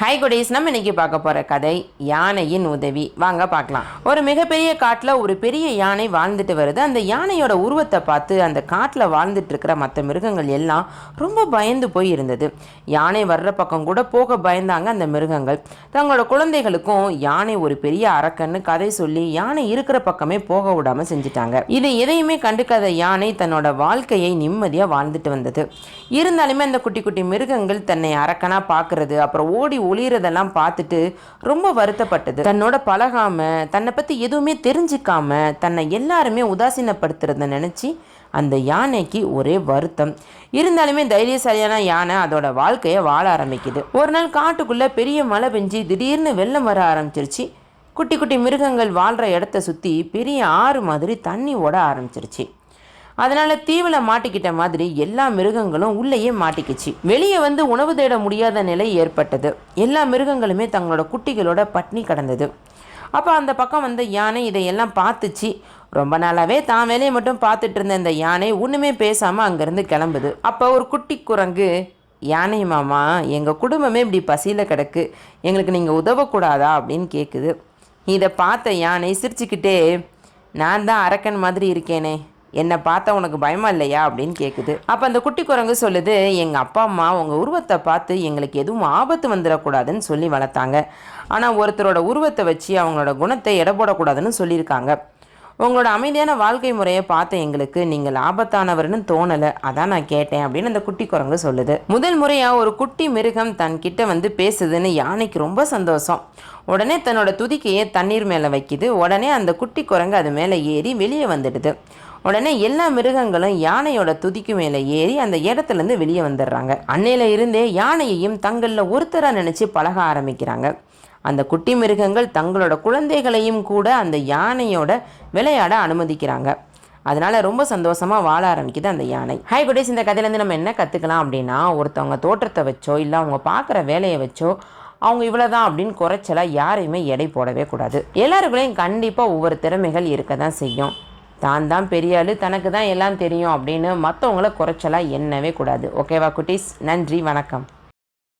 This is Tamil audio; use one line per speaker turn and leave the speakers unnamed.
ஹை குடீஸ் நம்ம இன்னைக்கு பார்க்க போகிற கதை யானையின் உதவி. வாங்க பார்க்கலாம். ஒரு மிகப்பெரிய காட்டில் ஒரு பெரிய யானை வாழ்ந்துட்டு வருது. அந்த யானையோட உருவத்தை பார்த்து அந்த காட்டில் வாழ்ந்துட்டு இருக்கிற மற்ற மிருகங்கள் எல்லாம் ரொம்ப பயந்து போய் இருந்தது. யானை வர்ற பக்கம் கூட போக பயந்தாங்க அந்த மிருகங்கள். தங்களோட குழந்தைகளுக்கும் யானை ஒரு பெரிய அரக்கன்னு கதை சொல்லி யானை இருக்கிற பக்கமே போக விடாமல் செஞ்சுட்டாங்க. இது எதையுமே கண்டுக்காத யானை தன்னோட வாழ்க்கையை நிம்மதியாக வாழ்ந்துட்டு வந்தது. இருந்தாலுமே அந்த குட்டி குட்டி மிருகங்கள் தன்னை அரக்கனா பார்க்கறது அப்புறம் ஓடி ஒளியறதெல்லாம் பார்த்துட்டு ரொம்ப வருத்தப்பட்டது. தன்னோட பழகாம தன்னை பற்றி எதுவுமே தெரிஞ்சுக்காம தன்னை எல்லாருமே உதாசீனப்படுத்துறத நினச்சி அந்த யானைக்கு ஒரே வருத்தம். இருந்தாலுமே தைரியசாலியான யானை அதோட வாழ்க்கையை வாழ ஆரம்பிக்குது. ஒரு நாள் காட்டுக்குள்ள பெரிய மழை பெஞ்சு திடீர்னு வெள்ளம் வர ஆரம்பிச்சிருச்சு. குட்டி குட்டி மிருகங்கள் வாழ்கிற இடத்த சுற்றி பெரிய ஆறு மாதிரி தண்ணி ஓட ஆரம்பிச்சிருச்சு. அதனால தீவில் மாட்டிக்கிட்ட மாதிரி எல்லா மிருகங்களும் உள்ளேயே மாட்டிக்கிச்சு. வெளியே வந்து உணவு தேட முடியாத நிலை ஏற்பட்டது. எல்லா மிருகங்களுமே தங்களோட குட்டிகளோட பட்னி கடந்தது. அப்போ அந்த பக்கம் வந்த யானை இதையெல்லாம் பார்த்துச்சு. ரொம்ப நாளாகவே தான் வேலையை மட்டும் பார்த்துட்டு இருந்த இந்த யானை ஒன்றுமே பேசாமல் அங்கேருந்து கிளம்புது. அப்போ ஒரு குட்டி குரங்கு யானை மாமா எங்கள் குடும்பமே இப்படி பசியில் கிடக்கு. எங்களுக்கு நீங்கள் உதவக்கூடாதா? அப்படின்னு கேட்குது இதை பார்த்த யானை சிரிச்சுக்கிட்டே நான் தான் அரக்கன் மாதிரி இருக்கேனே. என்னை பார்த்தா உனக்கு பயமா இல்லையா அப்படின்னு கேட்குது அப்போ அந்த குட்டி குரங்கு சொல்லுது எங்கள் அப்பா அம்மா உங்கள் உருவத்தை பார்த்து எங்களுக்கு எதுவும் ஆபத்து வந்துடக்கூடாதுன்னு சொல்லி வளர்த்தாங்க. ஆனால் ஒருத்தரோட உருவத்தை வச்சு அவங்களோட குணத்தை எடை போடக்கூடாதுன்னு சொல்லியிருக்காங்க. உங்களோட அமைதியான வாழ்க்கை முறையை பார்த்த எங்களுக்கு நீங்கள் ஆபத்தானவர்னு தோணலை. அதான் நான் கேட்டேன் அப்படின்னு அந்த குட்டி குரங்கு சொல்லுது. முதல் முறையாக ஒரு குட்டி மிருகம் தன் கிட்ட வந்து பேசுதுன்னு யானைக்கு ரொம்ப சந்தோஷம். உடனே தன்னோட துதிக்கையை தண்ணீர் மேலே வைக்குது. உடனே அந்த குட்டி குரங்கு அது மேலே ஏறி வெளியே வந்துடுது. உடனே எல்லா மிருகங்களும் யானையோட துதிக்கு மேலே ஏறி அந்த இடத்துலேருந்து வெளியே வந்துடுறாங்க. அன்னையில இருந்தே யானையையும் தங்களில் ஒருத்தராக நினச்சி பழக ஆரம்பிக்கிறாங்க. அந்த குட்டி மிருகங்கள் தங்களோட குழந்தைகளையும் கூட அந்த யானையோட விளையாட அனுமதிக்கிறாங்க. அதனால் ரொம்ப சந்தோஷமாக வாழ ஆரம்பிக்குது அந்த யானை. ஹை குடேஸ் இந்த கதையிலேருந்து நம்ம என்ன கற்றுக்கலாம் அப்படின்னா ஒருத்தவங்க தோற்றத்தை வச்சோ இல்லை அவங்க பார்க்குற வேலையை வச்சோ அவங்க இவ்வளோதான் அப்படின்னு குறைச்சலாக யாரையுமே எடை போடவே கூடாது. எல்லாருக்குள்ளேயும் கண்டிப்பாக ஒவ்வொரு திறமைகள் இருக்க தான் செய்யும். தான் தான் பெரிய ஆள் தனக்கு தான் எல்லாம் தெரியும் அப்படின்னு மற்றவங்கள குறைச்சலாக எண்ணவே கூடாது. ஓகேவா குட்டீஸ்? நன்றி வணக்கம்.